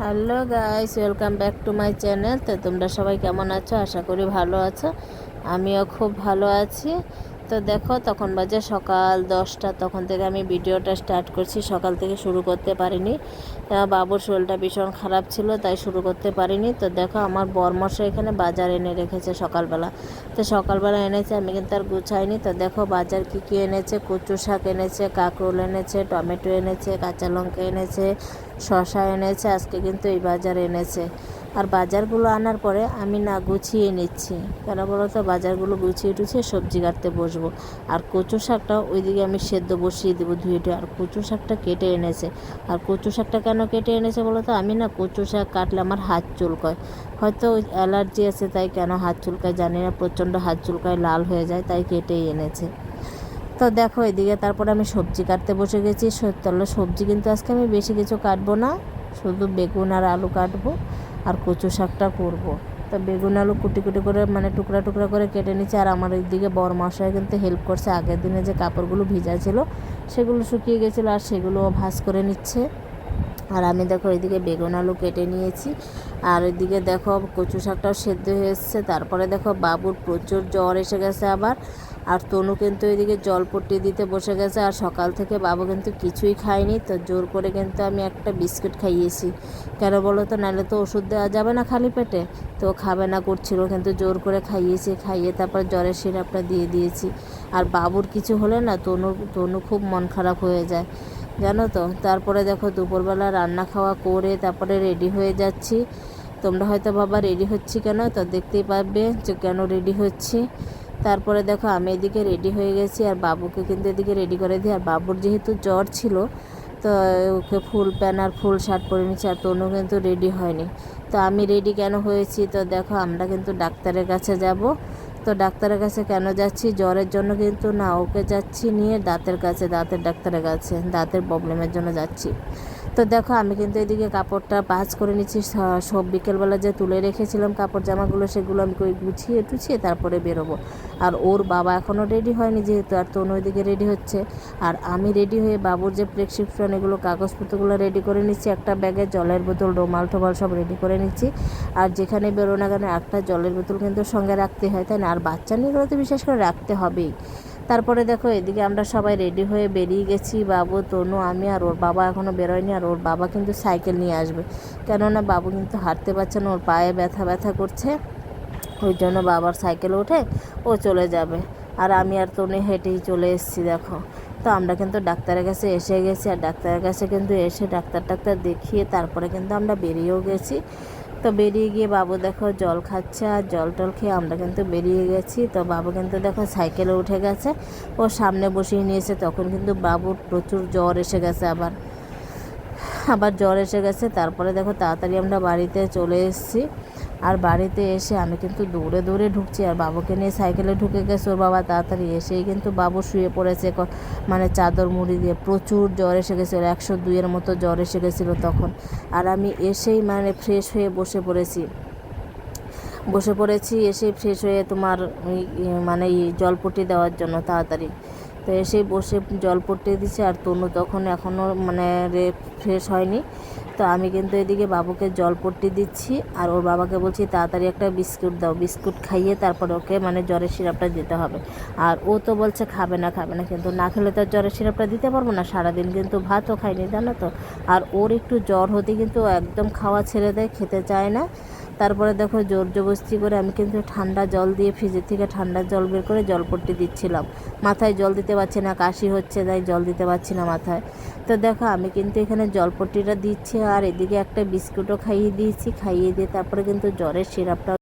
Hello guys, welcome back to my channel. তো তোমরা সবাই কেমন আছো? আশা করি ভালো আছো। আমিও খুব ভালো আছি। তো দেখো, তখন বাজে সকাল দশটা, তখন থেকে আমি ভিডিওটা স্টার্ট করছি। সকাল থেকে শুরু করতে পারিনি। বাবুর শরীরটা ভীষণ খারাপ ছিল, তাই শুরু করতে পারিনি। তো দেখো, আমার বরমশা এখানে বাজার এনে রেখেছে সকালবেলা। তো সকালবেলা এনেছে, আমি কিন্তু আর গুছাইনি। তো দেখো, বাজার কি কি এনেছে? কচু শাক এনেছে, কাঁকরোল এনেছে, টমেটো এনেছে, কাঁচা লঙ্কা এনেছে শশা এনেছে, আজকে কিন্তু এই বাজার এনেছে। আর বাজারগুলো আনার পরে আমি না গুছিয়ে নিচ্ছি। কেন বলো তো বাজারগুলো গুছিয়ে টুছিয়ে সবজি কাটতে বসবো। আর কচু শাকটা ওইদিকে আমি সেদ্ধ বসিয়ে দেবো ধুয়ে টুয়ে। আর কচু শাকটা কেটে এনেছে। আর কচু শাকটা কেন কেটে এনেছে বলো তো আমি না কচু শাক কাটলে আমার হাত চুলকয়। হয়তো ওই অ্যালার্জি আছে, তাই কেন হাত চুলকায় জানি না। প্রচণ্ড হাত চুলকায় লাল হয়ে যায়, তাই কেটেই এনেছে। তো দেখো এদিকে তারপরে আমি সবজি কাটতে বসে গেছি। তাহলে সবজি কিন্তু আজকে আমি বেশি কিছু কাটবো না। শুধু বেগুন আর আলু কাটবো। আর কচু শাকটা করব। তো বেগুন আলু কুটি কুটি করে মানে টুকরা টুকরা করে কেটে নিচ্ছে। আর আমার দিকে বড় মশাই কিন্তু হেল্প করছে। আগের দিনে যে কাপড়গুলো ভিজা ছিল, সেগুলো শুকিয়ে গেছিল আর সেগুলোও ভাজ করে নিচ্ছে। আর আমি দেখো এদিকে বেগুন আলু কেটে নিয়েছি। আর ওইদিকে দেখো কচু শাকটাও সেদ্ধ হয়ে এসছে। তারপরে দেখো বাবুর প্রচুর জ্বর এসে গেছে আবার। আর তনু কিন্তু এদিকে জলপট্টি দিতে বসে গেছে, আর সকাল থেকে বাবু কিন্তু কিছুই খায়নি। তো জোর করে কিন্তু আমি একটা বিস্কুট খাইয়েছি। কেন বলো তো, নাহলে তো ওষুধ দেওয়া যাবে না খালি পেটে। তো খাবে না, করছিল কিন্তু জোর করে খাইয়েছি, খাইয়ে তারপর জ্বরের সিরাপটা দিয়ে দিয়েছি। আর বাবুর কিছু হলে না তনু তনু খুব মন খারাপ হয়ে যায়। জানো তো, তারপরে দেখো দুপুরবেলা রান্না খাওয়া করে তারপরে রেডি হয়ে যাচ্ছি। তোমরা হয়তো বাবা রেডি হচ্ছি কেন? তো দেখতেই পাবে যে কেন রেডি হচ্ছি। তারপরে দেখো আমি এদিকে রেডি হয়ে গেছি আর বাবুকে কিন্তু এদিকে রেডি করে দিই। আর বাবুর যেহেতু জ্বর ছিল, তো ওকে ফুল প্যান্ট আর ফুল শার্ট পরে নিচ্ছি আর তনু কিন্তু রেডি হয়নি। তো আমি রেডি কেন হয়েছি? তো দেখো আমরা কিন্তু ডাক্তারের কাছে যাব। তো ডাক্তারের কাছে কেন যাচ্ছি? জ্বরের জন্য কিন্তু না, ওকে যাচ্ছি নিয়ে দাঁতের কাছে, দাঁতের ডাক্তারের কাছে, দাঁতের প্রবলেমের জন্য যাচ্ছি। তো দেখো, আমি কিন্তু এদিকে কাপড়টা পাঁচ করে নিচ্ছি। সব বিকেলবেলা যে তুলে রেখেছিলাম কাপড় জামাগুলো, সেগুলো আমি কই গুছিয়ে টুছিয়ে তারপরে বেরোবো। আর ওর বাবা এখনও রেডি হয়নি, যেহেতু আর তনু ওইদিকে রেডি হচ্ছে। আর আমি রেডি হয়ে বাবুর যে প্রেসক্রিপশন, এগুলো, কাগজপত্রগুলো রেডি করে নিচ্ছি। একটা ব্যাগে জলের বোতল, রুমাল টোমাল সব রেডি করে নিচ্ছি। আর যেখানে বেরো না কেন একটা জলের বোতল কিন্তু সঙ্গে রাখতে হয়, তাই না? আর বাচ্চা নিয়ে তো বিশেষ করে রাখতে হবেই। তারপরে দেখো, এদিকে আমরা সবাই রেডি হয়ে বেরিয়ে গেছি। বাবু, তনু, আমি আর ওর বাবা এখনও বেরোয়নি আর ওর বাবা কিন্তু সাইকেল নিয়ে আসবে। কেননা বাবু কিন্তু হাঁটতে পারছে না, ওর পায়ে ব্যথা ব্যথা করছে। ওই জন্য বাবার সাইকেল উঠে ও চলে যাবে। আর আমি আর তনু হেঁটেই চলে এসেছি, দেখো। তো আমরা কিন্তু ডাক্তারের কাছে এসে গেছি, আর ডাক্তারের কাছে কিন্তু এসে ডাক্তার টাক্তার দেখিয়ে তারপরে কিন্তু আমরা বেরিয়েও গেছি। তো বেরিয়ে গিয়ে বাবু দেখো জল খাচ্ছে আর জল টল খেয়ে আমরা কিন্তু বেরিয়ে গেছি। তো বাবু কিন্তু দেখো সাইকেলে উঠে গেছে। ও সামনে বসিয়ে নিয়েছে, তখন কিন্তু বাবুর প্রচুর জ্বর এসে গেছে আবার। আবার জ্বর এসে গেছে, তারপরে দেখো তাড়াতাড়ি আমরা বাড়িতে চলে এসেছি। আর বাড়িতে এসে আমি কিন্তু দৌড়ে দৌড়ে ঢুকছি আর বাবুকে নিয়ে সাইকেলে ঢুকে গেছে ওর বাবা তাড়াতাড়ি এসেই কিন্তু বাবু শুয়ে পড়েছে মানে চাদর মুড়ি দিয়ে প্রচুর জ্বর এসে গেছিল, একশো দুইয়ের মতো জ্বর এসে গেছিল তখন। আর আমি এসেই মানে ফ্রেশ হয়ে বসে পড়েছি। বসে পড়েছি এসে ফ্রেশ হয়ে তোমার মানে এই জলপট্টি দেওয়ার জন্য তাড়াতাড়ি। তো এসে বসে জলপট্টি দিচ্ছে আর তনু তখন এখনও মানে ফ্রেশ হয়নি। তো আমি কিন্তু এদিকে বাবুকে জল জলপট্টি দিচ্ছি আর ওর বাবাকে বলছি, তাড়াতাড়ি একটা বিস্কুট দাও। বিস্কুট খাইয়ে তারপর ওকে মানে জ্বরের সিরাপটা দিতে হবে। আর ও তো বলছে, খাবে না খাবে না। কিন্তু না খেলে তো আর জ্বরের সিরাপটা দিতে পারব না। সারাদিন কিন্তু ভাতও খাইনি, জানো তো। আর ওর একটু জ্বর হতে কিন্তু একদম খাওয়া ছেড়ে দেয়, খেতে চায় না। তারপরে দেখো জোর জবস্তি করে আমি কিন্তু ঠান্ডা জল দিয়ে ফ্রিজের থেকে ঠান্ডা জল বের করে জলপট্টি দিচ্ছিলাম। মাথায় জল দিতে পারছি না, কাশি হচ্ছে, তাই জল দিতে পারছি না মাথায়। তো দেখো আমি কিন্তু এখানে জলপট্টিটা দিচ্ছি আর এদিকে একটা বিস্কুটও খাইয়ে দিয়েছি, খাইয়ে দিয়ে তারপরে কিন্তু জ্বরের সিরাপটা